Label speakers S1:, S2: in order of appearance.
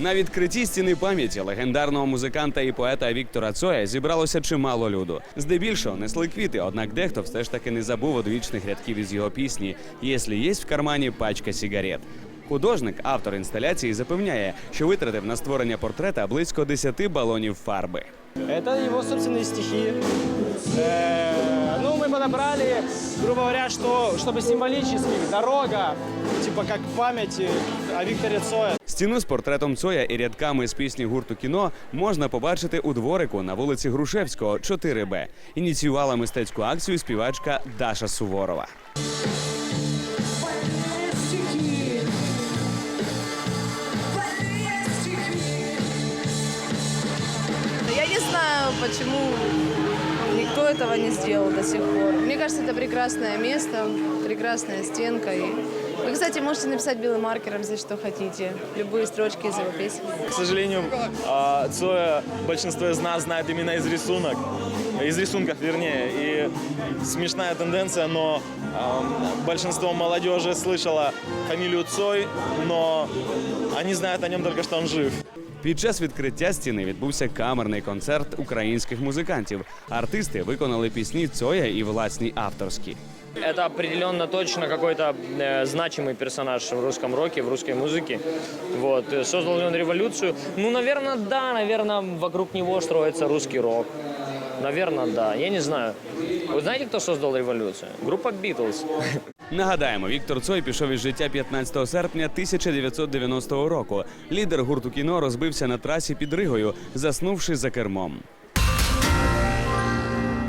S1: На відкритті стіни пам'яті легендарного музиканта і поета Віктора Цоя зібралося чимало люду. Здебільшого несли квіти, однак дехто все ж таки не забув одвічних рядків із його пісні «Єслі єсть в кармані пачка сигарет». Художник, автор інсталяції, запевняє, що витратив на створення портрета близько 10 балонів фарби.
S2: Это его собственные стихи. Э, Подобрали, грубо говоря, что, чтобы символически дорога, типа как память о Викторе Цое.
S1: Стіну з портретом Цоя і рядками з пісні гурту кіно можна побачити у дворику на вулиці Грушевського, 4Б. Ініціювала мистецьку акцію співачка Даша Суворова.
S3: Я не знаю, почему никто этого не сделал до сих пор. Мне кажется, это прекрасное место, прекрасная стенка. И вы, кстати, можете написать белым маркером здесь, что хотите. Любые строчки из его песен.
S4: К сожалению, а, Цоя большинство из нас знает именно из рисунок, из рисунков, вернее. И смешная тенденция, но а, большинство молодежи слышало фамилию Цой, но они знают о нем только, что он жив.
S1: Під час відкриття стіни відбувся камерний концерт українських музикантів. Артисти виконали пісні Цоя і власні авторські.
S5: Это определенно точно какой-то э, значимый персонаж в русском роке, в русской музыке. Вот. Э, Создал ли он революцию? Ну, наверное, да. Наверное, вокруг него строится русский рок. Наверное, да. Я не знаю. Вы знаете, кто создал революцию? Группа Битлз.
S1: Нагадаємо, Віктор Цой пішов із життя 15 серпня 1990 року. Лідер гурту кіно розбився на трасі під Ригою, заснувши за кермом.